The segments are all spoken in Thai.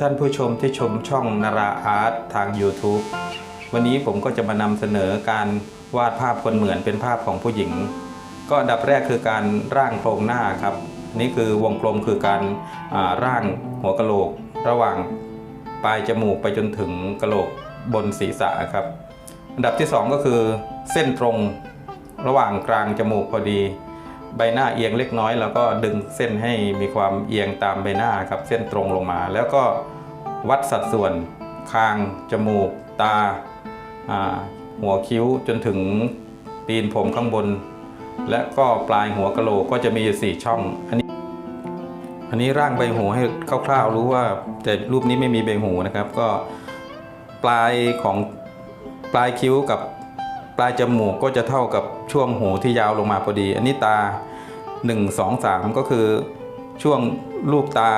ท่านผู้ชมที่ชมช่องนาราอาร์ตทาง YouTube วันนี้ผมก็จะมานำเสนอการวาดภาพคนเหมือนเป็นภาพของผู้หญิง ก็อันดับแรกคือการร่างโครงหน้าครับ นี่คือวงกลมคือการาร่างหัวกะโหลก ระหว่างปลายจมูกไปจนถึงกะโหลกบนศีรษะครับ อันดับที่สองก็คือเส้นตรงระหว่างกลางจมูกพอดี ใบหน้าเอียงเล็กน้อยแล้วก็ดึงเส้นให้มีความเอียงตามใบหน้าครับเส้นตรงลงมา แล้วก็วัดสัดส่วนคาง จมูก ตา หัวคิ้วจนถึงตีนผมข้างบน และก็ปลายหัวกะโหลกก็จะมีอยู่สี่ช่อง อันนี้ อันนี้ร่างใบหูให้คร่าวๆรู้ว่าแต่รูปนี้ไม่มีใบหูนะครับ ก็ปลายของปลายคิ้วกับ ปลายจมูกก็จะเท่ากับช่วงหูที่ยาวลงมาพอดี อันนี้ตา 1 2 3 ก็คือช่วงลูกตา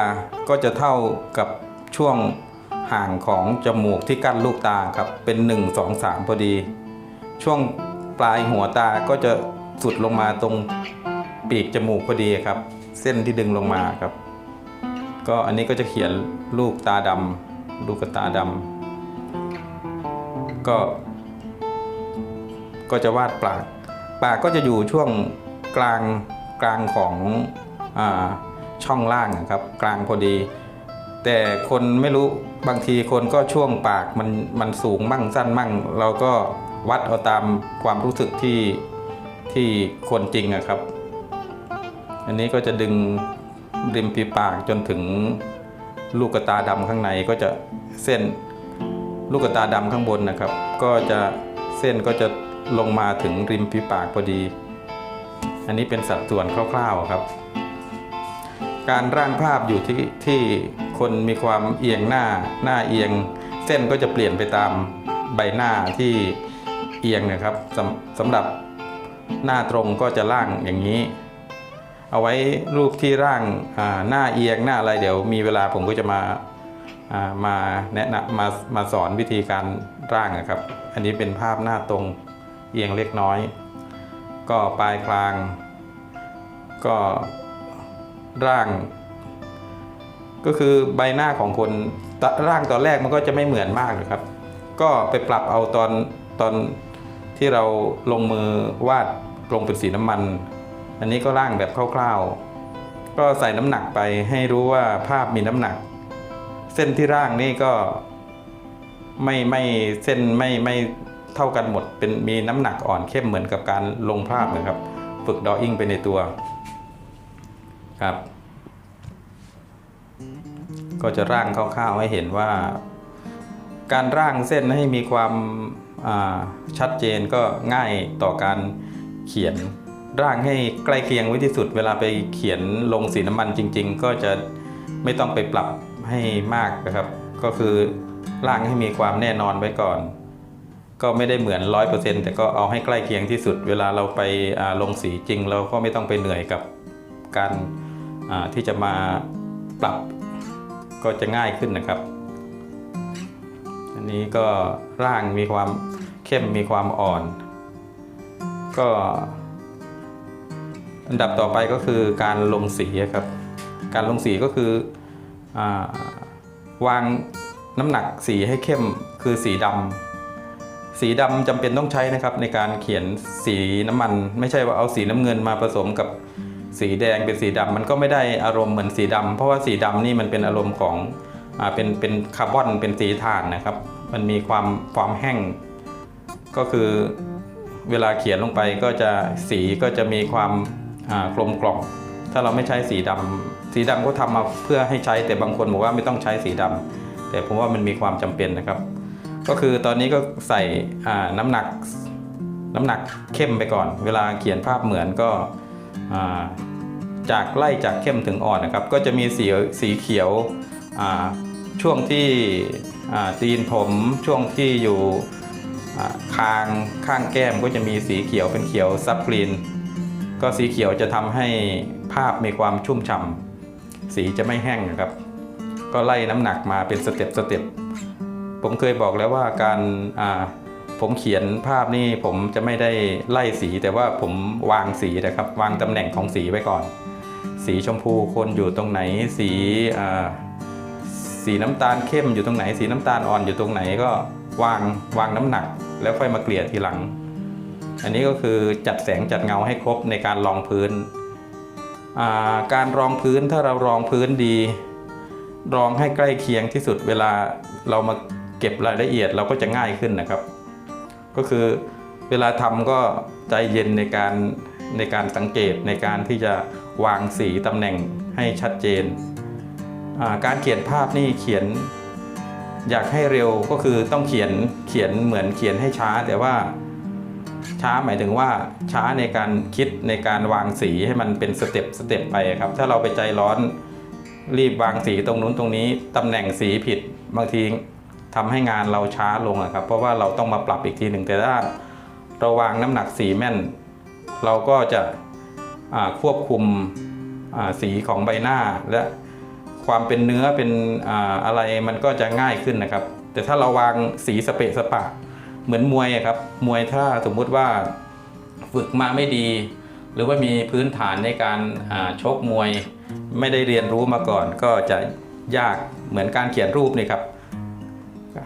ก็จะเท่ากับช่วงห่างของจมูกที่กั้นลูกตาครับเป็น 1 2 3 พอดี ช่วงปลายหัวตาก็จะสุดลงมาตรงปีกจมูกพอดีครับ เส้นที่ดึงลงมาครับ ก็อันนี้ก็จะเขียนลูกตาดำลูกตาดำก็ ก็จะวาดปากปากก็จะอยู่ช่วงกลางกลางของอช่องล่างครับ กลางพอดี แต่คนไม่รู้บางทีคนก็ช่วงปากมันมันสูงมั่งสั้นมั่ง เราก็วัดเอาตามความรู้สึกที่ที่คนจริงอะครับ อันนี้ก็จะดึงริมฝีปากจนถึงลูกตาดำข้างในก็จะเส้นลูกตาดำข้างบนนะครับ ก็จะเส้นก็จะ ลงมาถึงริมฝีปากพอดี อันนี้เป็นสัดส่วนคร่าวๆครับ การร่างภาพอยู่ที่ที่คนมีความเอียงหน้าหน้าเอียง เส้นก็จะเปลี่ยนไปตามใบหน้าที่เอียงนะครับสำสำหรับหน้าตรงก็จะร่างอย่างนี้ เอาไว้รูปที่ร่างอ่าหน้าเอียงหน้าอะไรเดี๋ยว มีเวลาผมก็จะมาอ่ามาแนะนำมามาสอนวิธีการร่างนะครับ อันนี้เป็นภาพหน้าตรง เอียงเล็กน้อย ก็ปลายกลาง ก็ร่าง ก็คือใบหน้าของคนร่างตอนแรกมันก็จะไม่เหมือนมากนะครับ ก็ไปปรับเอาตอนตอนที่เราลงมือวาดลงเป็นสีน้ำมัน อันนี้ก็ร่างแบบคร่าวๆ ก็ใส่น้ำหนักไปให้รู้ว่าภาพมีน้ำหนัก เส้นที่ร่างนี่ก็ไม่ไม่เส้นไม่ไม่ เท่ากันหมด เป็นมีน้ำหนักอ่อนเข้มเหมือนกับการลงภาพนะครับ ฝึกดออิ่งไปในตัวครับ ก็จะร่างคร่าวๆให้เห็นว่า การร่างเส้นให้มีความาชัดเจนก็ง่ายต่อการเขียนร่างให้ใกล้เคียงไว้ที่สุด เวลาไปเขียนลงสีน้ำมันจริง ๆ ก็จะไม่ต้องไปปรับให้มากนะครับ ก็คือร่างให้มีความแน่นอนไว้ก่อน ก็ไม่ได้เหมือนร้อยเปอร์เซนต์แต่ก็เอาให้ใกล้เคียงที่สุด เวลาเราไปาลงสีจริง เราก็ไม่ต้องไปเหนื่อยกับการาที่จะมาปรับก็จะง่ายขึ้นนะครับ อันนี้ก็ร่างมีความเข้มมีความอ่อน ก็ อันดับต่อไปก็คือการลงสีครับ การลงสีก็คืออาวางน้ำหนักสีให้เข้มคือสีดำ สีดำจำเป็นต้องใช้นะครับในการเขียนสีน้ำมัน ไม่ใช่ว่าเอาสีน้ำเงินมาผสมกับสีแดงเป็นสีดำมันก็ไม่ได้อารมณ์เหมือนสีดำเพราะว่าสีดำนี่มันเป็นอารมณ์ของอ่าเป็นเป็นคาร์บอนเป็นสีถ่านนะครับ มันมีความความแห้ง ก็คือเวลาเขียนลงไปก็จะสีก็จะมีความอ่ากลมกล่อมถ้าเราไม่ใช้สีดำสีดำก็ทำมาเพื่อให้ใช้แต่บางคนบอกว่าไม่ต้องใช้สีดำแต่ผมว่ามันมีความจำเป็นนะครับ ก็คือตอนนี้ก็ใส่น้ำหนักน้ำหนักเข้มไปก่อน เวลาเขียนภาพเหมือนก็าจากไล่จากเข้มถึงอ่อนนะครับ ก็จะมีสีสีเขียวช่วงที่ตีนผมช่วงที่อยู่คางข้างแก้มก็จะมีสีเขียวเป็นเขียวซับกรีนก็สีเขียวจะทำให้ภาพมีความชุ่มฉ่ำสีจะไม่แห้งนะครับ ก็ไล่น้ำหนักมาเป็นสเต็ปสเต็ป ผมเคยบอกแล้วว่าการผมเขียนภาพนี่ผมจะไม่ได้ไล่สีแต่ว่าผมวางสีนะครับ วางตำแหน่งของสีไว้ก่อน สีชมพูคนอยู่ตรงไหน สีสีน้ำตาลเข้มอยู่ตรงไหน สีน้ำตาลอ่อนอยู่ตรงไหนก็วางวางน้ำหนัก แล้วค่อยมาเกลี่ยทีหลัง อันนี้ก็คือจัดแสงจัดเงาให้ครบในการรองพื้นาการรองพื้นถ้าเรารองพื้นดี รองให้ใกล้เคียงที่สุดเวลาเรามา เก็บรายละเอียดเราก็จะง่ายขึ้นนะครับ ก็คือเวลาทำก็ใจเย็นในการในการสังเกตในการที่จะวางสีตำแหน่งให้ชัดเจน การเขียนภาพนี่เขียนอยากให้เร็วก็คือต้องเขียนเขียนเหมือนเขียนให้ช้า แต่ว่าช้าหมายถึงว่าช้าในการคิดในการวางสีให้มันเป็นสเต็ปสเต็ปไปครับ ถ้าเราไปใจร้อนรีบวางสีตรงนู้นตรงนี้ตำแหน่งสีผิดบางที ทำให้งานเราช้าลงอะครับ เพราะว่าเราต้องมาปรับอีกทีหนึ่งแต่ถ้าเราวางน้ำหนักสีแม่น เราก็จะควบคุมสีของใบหน้า และความเป็นเนื้อเป็นออะไรมันก็จะง่ายขึ้นนะครับ แต่ถ้าเราวางสีสเปะสปะ เหมือนมวยครับมวยถ้าสมมุติว่าฝึกมาไม่ดี หรือว่ามีพื้นฐานในการชกมวย ไม่ได้เรียนรู้มาก่อน ก็จะยากเหมือนการเขียนรูปนี่ครับ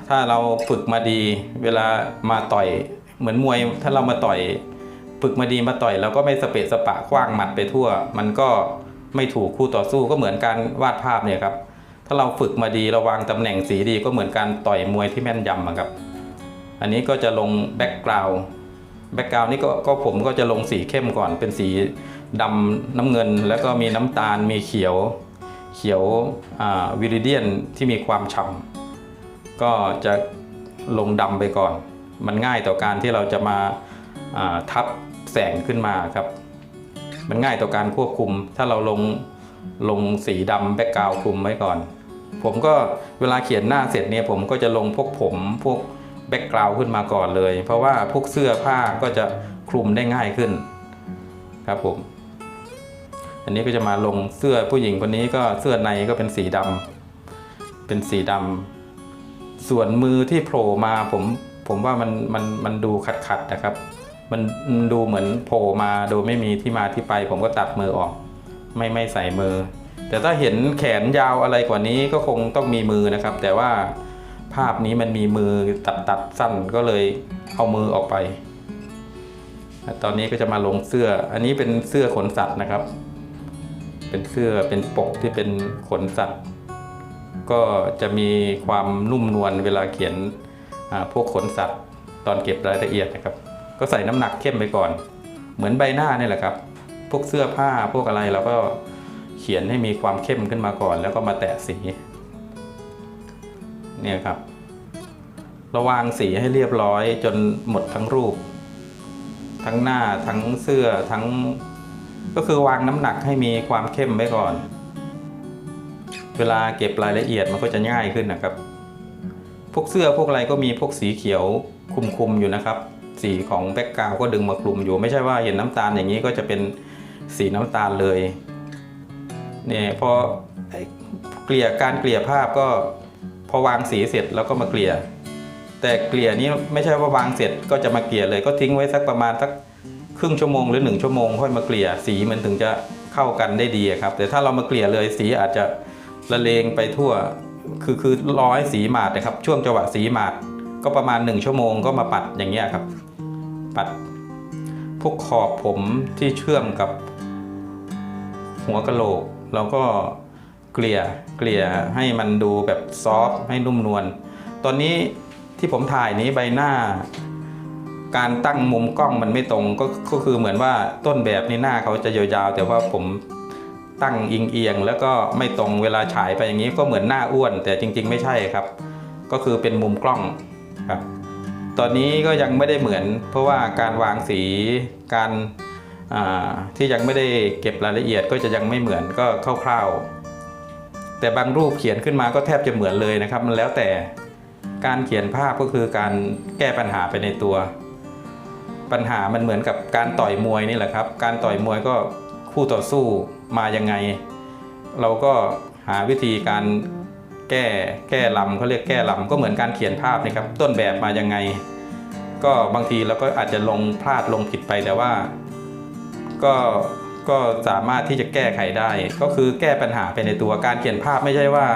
ถ้าเราฝึกมาดี เวลามาต่อยเหมือนมวย ถ้าเรามาต่อย ฝึกมาดีมาต่อยเราก็ไม่สเปะสปะคว้างหมัดไปทั่ว มันก็ไม่ถูกคู่ต่อสู้ก็เหมือนการวาดภาพเนี่ยครับ ถ้าเราฝึกมาดีราวางตำแหน่งสีดีก็เหมือนการต่อยมวยที่แม่นยำอะครับ อันนี้ก็จะลงแบ็กกราวด์แบ็กกราวด์นี่ก็ก็ผมก็จะลงสีเข้มก่อน เป็นสีดำน้ำเงิน แล้วก็มีน้ำตาลมีเขียวเขียววิริเดียนที่มีความฉ่ำ ก็จะลงดำไปก่อน มันง่ายต่อการที่เราจะมาาทับแสงขึ้นมาครับ มันง่ายต่อการควบคุม ถ้าเราลงลงสีดำแบ็กกราวคลุมไว้ก่อน ผมก็เวลาเขียนหน้าเสร็จเนี่ยผมก็จะลงพวกผมพวกแบ็กกราวขึ้นมาก่อนเลย เพราะว่าพวกเสื้อผ้าก็จะคลุมได้ง่ายขึ้นครับผม อันนี้ก็จะมาลงเสื้อผู้หญิงคนนี้ก็เสื้อในก็เป็นสีดำเป็นสีดำ ส่วนมือที่โผล่มาผมผมว่ามันมันมันดูขัดขัดนะครับมันมันดูเหมือนโผล่มาโดยไม่มีที่มาที่ไป ผมก็ตัดมือออก ไม่ไม่ใส่มือ แต่ถ้าเห็นแขนยาวอะไรกว่านี้ก็คงต้องมีมือนะครับ แต่ว่าภาพนี้มันมีมือตัดตัดสั้นก็เลยเอามือออกไป ตอนนี้ก็จะมาลงเสื้อ อันนี้เป็นเสื้อขนสัตว์นะครับ เป็นเสื้อเป็นปกที่เป็นขนสัตว์ ก็จะมีความนุ่มนวลเวลาเขียนพวกขนสัตว์ตอนเก็บรายละเอียดนะครับ ก็ใส่น้ำหนักเข้มไปก่อน เหมือนใบหน้านี่แหละครับ พวกเสื้อผ้าพวกอะไรเราก็เขียนให้มีความเข้มขึ้นมาก่อน แล้วก็มาแตะสีเนี่ยครับระวางสีให้เรียบร้อยจนหมดทั้งรูป ทั้งหน้าทั้งเสื้อทั้ง ก็คือวางน้ำหนักให้มีความเข้มไว้ก่อน เวลาเก็บรายละเอียดมันก็จะง่ายขึ้นนะครับ พวกเสื้อพวกอะไรก็มีพวกสีเขียวคลุมๆอยู่นะครับ สีของแบ็กกราวก็ดึงมาคลุมอยู่ ไม่ใช่ว่าเห็นน้ำตาลอย่างนี้ก็จะเป็นสีน้ำตาลเลยเนี่ยพอเกลี่ยการเกลี่ยภาพก็พอวางสีเสร็จแล้วก็มาเกลี่ย แต่เกลี่ยนี้ไม่ใช่ว่าวางเสร็จก็จะมาเกลี่ยเลย ก็ทิ้งไว้สักประมาณสักครึ่งชั่วโมงหรือหนึ่งชั่วโมงค่อยมาเกลี่ยสีมันถึงจะเข้ากันได้ดีครับ แต่ถ้าเรามาเกลี่ยเลยสีอาจจะ ละเลงไปทั่ว คือคือร้อยสีหมาดนะครับ ช่วงจังหวะสีหมาดก็ประมาณหนึ่งชั่วโมงก็มาปัดอย่างเงี้ยครับ ปัดพวกขอบผมที่เชื่อมกับหัวกะโหลกเราก็เกลี่ยเกลี่ยให้มันดูแบบซอฟต์ให้นุ่มนวลตอนนี้ที่ผมถ่ายนี้ใบหน้า การตั้งมุมกล้องมันไม่ตรงก็ก็คือเหมือนว่าต้นแบบนี่หน้าเขาจะยาวๆแต่ว่าผม ตั้งอิงเอียงๆแล้วก็ไม่ตรงเวลาฉายไปอย่างนี้ก็เหมือนหน้าอ้วน แต่จริง ๆ ไม่ใช่ครับ ก็คือเป็นมุมกล้องครับตอนนี้ก็ยังไม่ได้เหมือน เพราะว่าการวางสีการที่ยังไม่ได้เก็บรายละเอียดก็จะยังไม่เหมือนก็คร่าวๆ แต่บางรูปเขียนขึ้นมาก็แทบจะเหมือนเลยนะครับ มันแล้วแต่การเขียนภาพก็คือการแก้ปัญหาไปในตัว ปัญหามันเหมือนกับการต่อยมวยนี่แหละครับ การต่อยมวยก็คู่ต่อสู้ มายังไง เราก็หาวิธีการแก้แก้ลำเขาเรียกแก้ลำก็เหมือนการเขียนภาพนะครับ ต้นแบบมายังไง ก็บางทีเราก็อาจจะลงพลาดลงผิดไปแต่ว่า ก็ก็สามารถที่จะแก้ไขได้ ก็คือแก้ปัญหาไปในตัวการเขียนภาพไม่ใช่ว่า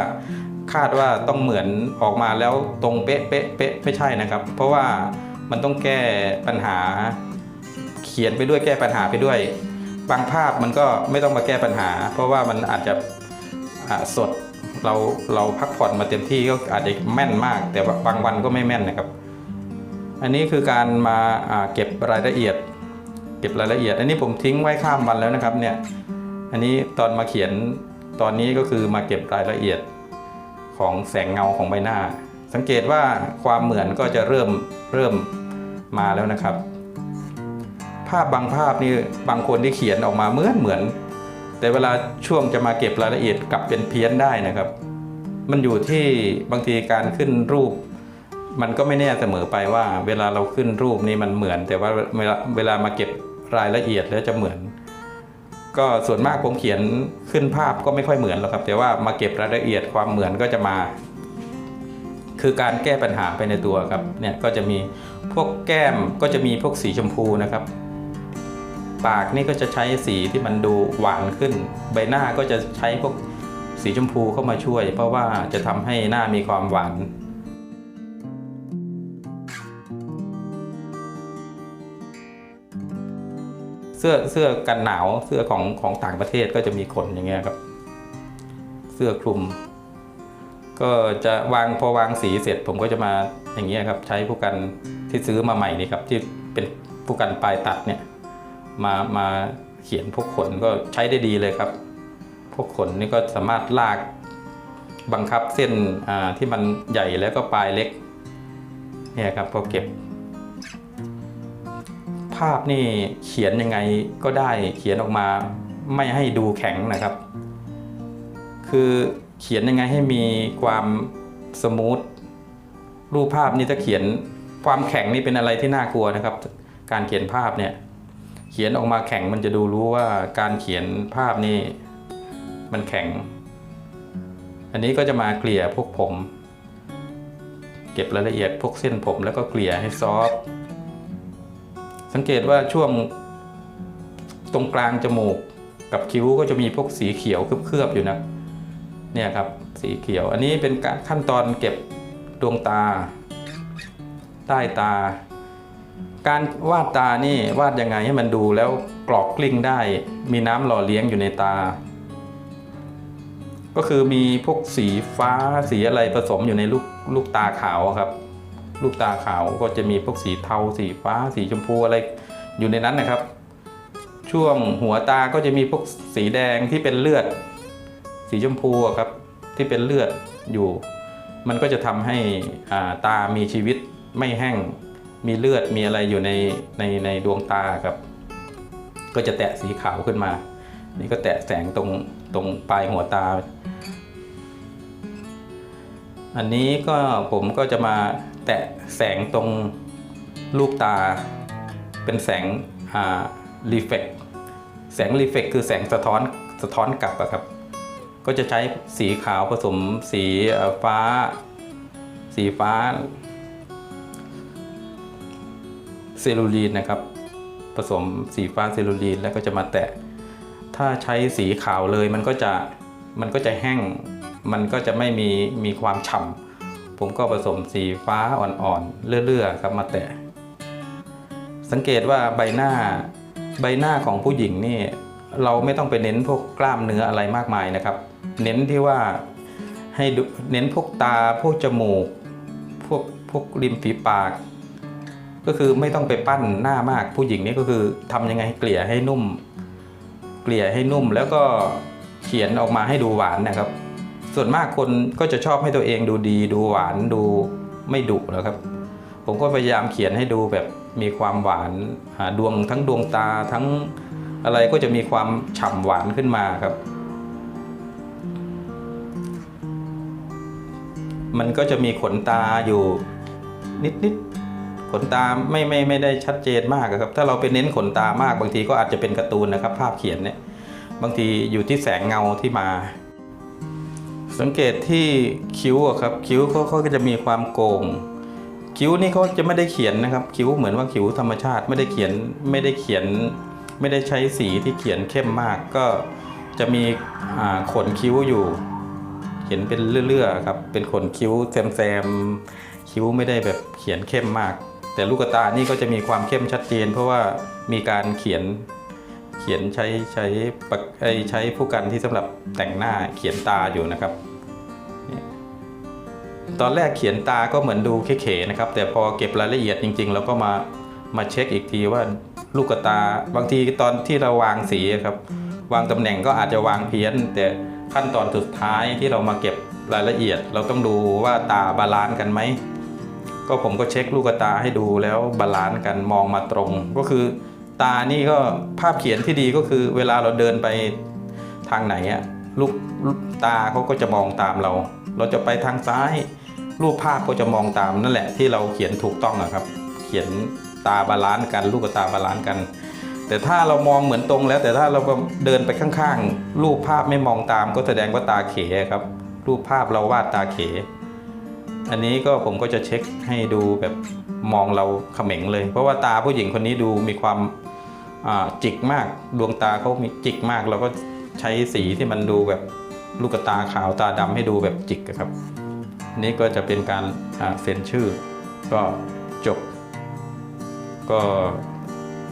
คาดว่าต้องเหมือนออกมาแล้วตรงเป๊ะเป๊ะเป๊ะไม่ใช่นะครับ เพราะว่ามันต้องแก้ปัญหา เขียนไปด้วยแก้ปัญหาไปด้วย บางภาพมันก็ไม่ต้องมาแก้ปัญหา เพราะว่ามันอาจจะสดเราเราพักผ่อนมาเต็มที่ก็อาจจะแม่นมาก แต่ว่าบางวันก็ไม่แม่นนะครับ อันนี้คือการมาเก็บรายละเอียด เก็บรายละเอียด อันนี้ผมทิ้งไว้ข้ามวันแล้วนะครับเนี่ยอันนี้ตอนมาเขียนตอนนี้ก็คือมาเก็บรายละเอียดของแสงเงาของใบหน้า สังเกตว่าความเหมือนก็จะเริ่มเริ่มมาแล้วนะครับ ภาพบางภาพนี่บางคนที่เขียนออกมาเหมือนเหมือน แต่เวลาช่วงจะมาเก็บรายละเอียดกลับเป็นเพี้ยนได้นะครับ มันอยู่ที่บางทีการขึ้นรูป มันก็ไม่แน่เสมอไปว่า เวลาเราขึ้นรูปนี่มันเหมือน แต่ว่าเวลาเวลามาเก็บรายละเอียดแล้วจะเหมือน ก็ส่วนมากผมเขียนขึ้นภาพก็ไม่ค่อยเหมือนหรอกครับ แต่ว่ามาเก็บรายละเอียดความเหมือนก็จะมา คือการแก้ปัญหาไปในตัวครับเนี่ยก็จะมีพวกแก้มก็จะมีพวกสีชมพูนะครับ ปากนี่ก็จะใช้สีที่มันดูหวานขึ้น ใบหน้าก็จะใช้พวกสีชมพูเข้ามาช่วย เพราะว่าจะทำให้หน้ามีความหวานเสื้อเสื้อกันหนาวเสื้อของของต่างประเทศก็จะมีขนอย่างเงี้ยครับ เสื้อคลุม ก็จะวางพอวางสีเสร็จผมก็จะมาอย่างเงี้ยครับ ใช้ผู้กันที่ซื้อมาใหม่นี่ครับ ที่เป็นผู้กันปลายตัดเนี่ย มามาเขียนพวกขนก็ใช้ได้ดีเลยครับ พวกขนนี่ก็สามารถลากบังคับเส้นที่มันใหญ่แล้วก็ปลายเล็กเนี่ยครับพอเก็บ ภาพนี่เขียนยังไงก็ได้เขียนออกมาไม่ให้ดูแข็งนะครับ คือเขียนยังไงให้มีความสมูทรูปภาพนี่ถ้าเขียนความแข็งนี่เป็นอะไรที่น่ากลัวนะครับ การเขียนภาพเนี่ย ขียนออกมาแข็งมันจะดูรู้ว่าการเขียนภาพนี่มันแข็ง อันนี้ก็จะมาเกลี่ยพวกผม เก็บรายละเอียดพวกเส้นผมแล้วก็เกลี่ยให้ซอฟสังเกตว่าช่วงตรงกลางจมูกกับคิ้วก็จะมีพวกสีเขียวเคลือบๆอยู่นะเนี่ยครับสีเขียว อันนี้เป็นขั้นตอนเก็บดวงตา ใต้ตา การวาดตานี่วาดยังไงให้มันดูแล้วกรอกกลิ้งได้ มีน้ำหล่อเลี้ยงอยู่ในตา ก็คือมีพวกสีฟ้าสีอะไรผสมอยู่ในลูกลูกตาขาวครับ ลูกตาขาวก็จะมีพวกสีเทา สีฟ้า สีชมพูอะไรอยู่ในนั้นนะครับ ช่วงหัวตาก็จะมีพวกสีแดงที่เป็นเลือด สีชมพูครับ ที่เป็นเลือดอยู่ มันก็จะทำให้ตามีชีวิตไม่แห้ง มีเลือดมีอะไรอยู่ในในในดวงตาครับ ก็จะแตะสีขาวขึ้นมา นี่ก็แตะแสงตรงตรงปลายหัวตา อันนี้ก็ผมก็จะมาแตะแสงตรงลูกตา เป็นแสงอ่ารีเฟกแสงรีเฟกคือแสงสะท้อนสะท้อนกลับอะครับ ก็จะใช้สีขาวผสมสีฟ้า สีฟ้า ซลลูลีนนะครับ ผสมสีฟ้าเซลลูลีนแล้วก็จะมาแตะ ถ้าใช้สีขาวเลยมันก็จะมันก็จะแห้ง มันก็จะไม่มีมีความฉ่ำผมก็ผสมสีฟ้าอ่อนๆเลื่อยๆครับมาแตะ สังเกตว่าใบหน้าใบหน้าของผู้หญิงนี่เราไม่ต้องไปเน้นพวกกล้ามเนื้ออะไรมากมายนะครับ เน้นที่ว่าให้เน้นพวกตาพวกจมูก พวกพวกริมฝีปาก ก็คือไม่ต้องไปปั้นหน้ามากผู้หญิงนี่ก็คือทำยังไงให้เกลี่ยให้นุ่ม เกลี่ยให้นุ่มแล้วก็เขียนออกมาให้ดูหวานนะครับ ส่วนมากคนก็จะชอบให้ตัวเองดูดี ดูหวานดูไม่ดุนะครับ ผมก็พยายามเขียนให้ดูแบบมีความหวานอ่าดวงทั้งดวงตาทั้งอะไรก็จะมีความฉ่ำหวานขึ้นมาครับ มันก็จะมีขนตาอยู่นิดๆ ขนตาไม่ไม่ไม่ได้ชัดเจนมากครับ ถ้าเราไปเน้นขนตามากบางทีก็อาจจะเป็นการ์ตูนนะครับ ภาพเขียนเนี่ยบางทีอยู่ที่แสงเงาที่มา สังเกตที่คิ้วครับคิ้วเขาเขาก็จะมีความโกงคิ้วนี่เขาจะไม่ได้เขียนนะครับ คิ้วเหมือนว่าคิ้วธรรมชาติไม่ได้เขียนไม่ได้เขียน ไม่ได้ใช้สีที่เขียนเข้มมาก ก็จะมีขนคิ้วอยู่เห็นเป็นเลื่อๆครับเป็นขนคิ้วแซมๆคิ้วไม่ได้แบบเขียนเข้มมาก แต่ลูกตานี่ก็จะมีความเข้มชัดเจน เพราะว่ามีการเขียนเขียนใช้ใช้ไอใช้ผู้กันที่สำหรับแต่งหน้าเขียนตาอยู่นะครับ ตอนแรกเขียนตาก็เหมือนดูเขๆนะครับ แต่พอเก็บรายละเอียดจริง ๆ เราก็มามาเช็คอีกทีว่าลูกตาบางทีตอนที่เราวางสีครับวางตำแหน่งก็อาจจะวางเพี้ยน แต่ขั้นตอนสุดท้ายที่เรามาเก็บรายละเอียด เราต้องดูว่าตาบาลานซ์กันไหม ก็ผมก็เช็คลูกตาให้ดูแล้วบาลานซ์กันมองมาตรง ก็คือ ตานี่ก็ภาพเขียนที่ดีก็คือ เวลาเราเดินไปทางไหนอะลูกตาเขาก็จะมองตามเรา เราจะไปทางซ้าย รูปภาพก็จะมองตามนั่นแหละที่เราเขียนถูกต้องอะครับ เขียนตาบาลานซ์กัน ลูกตาบาลานซ์กัน แต่ถ้าเรามองเหมือนตรงแล้ว แต่ถ้าเราเดินไปข้างๆ รูปภาพไม่มองตามก็แสดงว่าตาเขครับ รูปภาพเราวาดตาเข อันนี้ก็ผมก็จะเช็คให้ดูแบบมองเราเขม็งเลย เพราะว่าตาผู้หญิงคนนี้ดูมีความจิกมากดวงตาเขามีจิกมาก เราก็ใช้สีที่มันดูแบบลูกตาขาวตาดำให้ดูแบบจิกครับ นี่ก็จะเป็นการเซ็นชื่อ ก็จบ ก็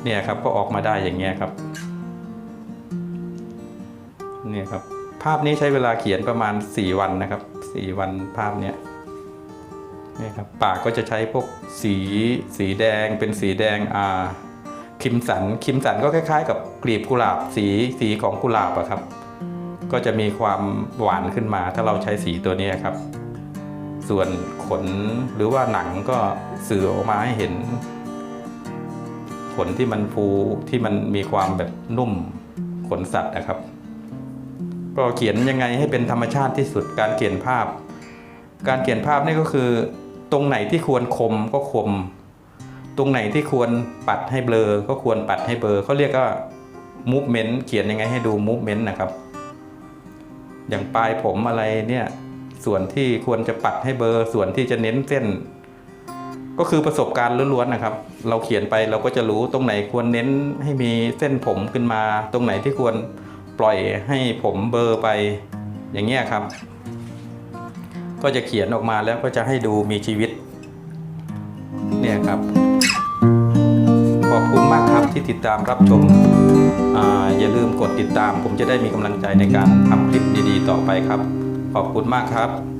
เนี่ยครับก็ออกมาได้อย่างเงี้ยครับเนี่ยครับภาพนี้ใช้เวลาเขียนประมาณ 4 วันนะครับ 4 วันภาพเนี้ย นี่ครับปากก็จะใช้พวกสีสีแดงเป็นสีแดงอ่าคิมสันคิมสันก็คล้าย ๆ กับกลีบกุหลาบสีสีของกุหลาบอะครับ ก็จะมีความหวานขึ้นมา ถ้าเราใช้สีตัวนี้ครับ ส่วนขนหรือว่าหนังก็สื่อออกมาให้เห็น ขนที่มันฟูที่มันมีความแบบนุ่มขนสัตว์นะครับ ก็เขียนยังไงให้เป็นธรรมชาติที่สุดการเขียนภาพ การเขียนภาพนี่ก็คือ ตรงไหนที่ควรคมก็คม ตรงไหนที่ควรปัดให้เบลอ ก็ควรปัดให้เบลอเขาเรียกว่า movement เขียนยังไงให้ดู movement นะครับ อย่างปลายผมอะไรเนี่ย ส่วนที่ควรจะปัดให้เบลอส่วนที่จะเน้นเส้น ก็คือประสบการณ์ล้วนๆนะครับ เราเขียนไปเราก็จะรู้ตรงไหนควรเน้นให้มีเส้นผมขึ้นมา ตรงไหนที่ควรปล่อยให้ผมเบลอไปอย่างเงี้ยครับ ก็จะเขียนออกมาแล้วก็จะให้ดูมีชีวิต เนี่ยครับ ขอบคุณมากครับที่ติดตามรับชมออย่าลืมกดติดตาม ผมจะได้มีกำลังใจในการทำคลิปดีๆ ต่อไปครับ ขอบคุณมากครับ